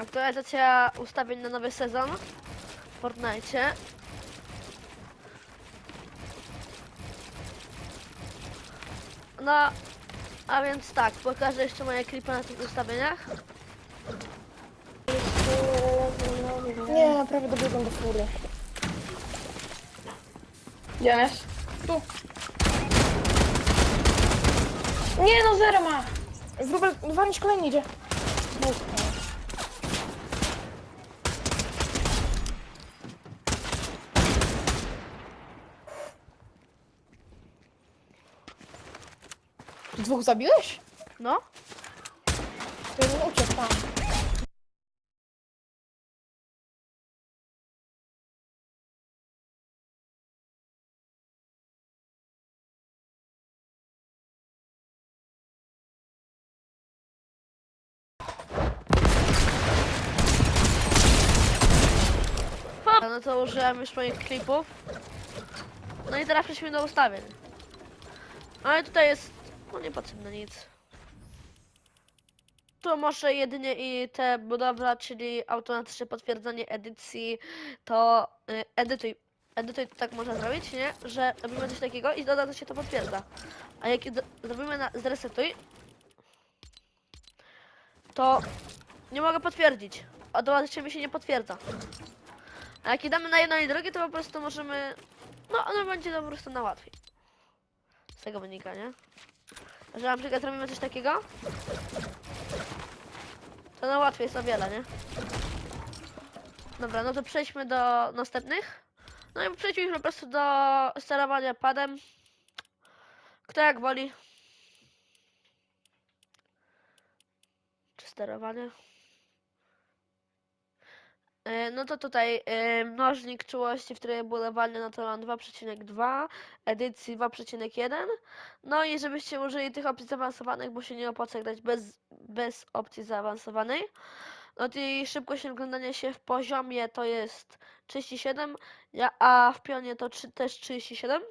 Aktualizacja ustawień na nowy sezon w Fortnite. No, a więc tak, pokażę jeszcze moje klipy na tych ustawieniach. Nie, prawie dobiegłem do fury. Jest? Tu. Nie no, zero ma. Wróbel, walić kolejny idzie. Dwóch zabiłeś? No, To jeden uciekł tam. No to użyłem już moich klipów. No i teraz przejdźmy do ustawień. Ale tutaj jest, no niepotrzebne nic. Tu może jedynie i te budowla, czyli automatyczne potwierdzenie edycji, to y, edytuj. Edytuj to tak można zrobić, nie? Że robimy coś takiego i dodatkowo się to potwierdza. A jak zrobimy na zresetuj, to nie mogę potwierdzić. Automatycznie mi się nie potwierdza. A jak damy na jedno i drugie, to po prostu możemy... No, ono będzie to po prostu na łatwiej. Z tego wynika, nie? Że na przykład zrobimy coś takiego, to na łatwiej jest o wiele, nie? Dobra, no to przejdźmy do następnych. No i przejdźmy po prostu do sterowania padem. Kto jak woli. Czy sterowanie? E, No to tutaj e, mnożnik czułości w trybie budowania no to mam 2,2, edycji 2,1. No i żebyście użyli tych opcji zaawansowanych, bo się nie opłaca grać bez, bez opcji zaawansowanej. No i szybkość oglądania się w poziomie to jest 37, ja- a w pionie to też 37.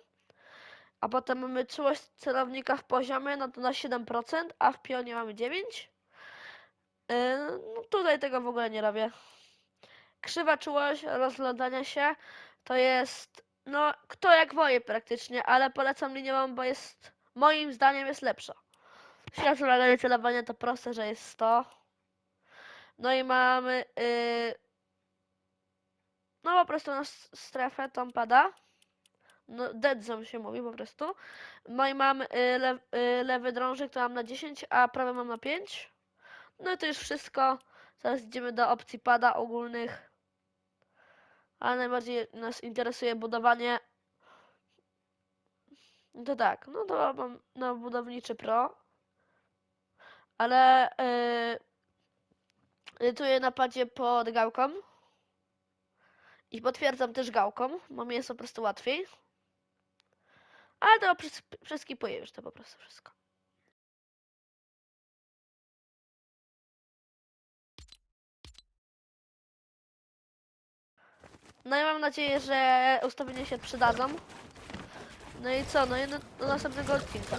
A potem mamy czułość celownika w poziomie, no to na 7%, a w pionie mamy 9. E, No tutaj tego w ogóle nie robię. Krzywa czułość rozglądania się to jest, no, kto jak woje praktycznie, ale polecam liniową, bo jest, moim zdaniem jest lepsza. Światło na celowania to proste, że jest 100. No i mamy, yy, no po prostu na strefę tą pada. No, dead zone się mówi po prostu. No i mam y, lew, y, lewy drążek, to mam na 10, a prawy mam na 5. No i to już wszystko. Teraz idziemy do opcji pada ogólnych. Ale najbardziej nas interesuje budowanie. No to tak, no to mam na budowniczy pro. Ale yy, edytuję na padzie pod gałką. I potwierdzam też gałką, bo mi jest po prostu łatwiej. Ale to przes- przeskipuję już to po prostu wszystko. No i mam nadzieję, że ustawienia się przydadzą. No i co? No i do, do następnego odcinka.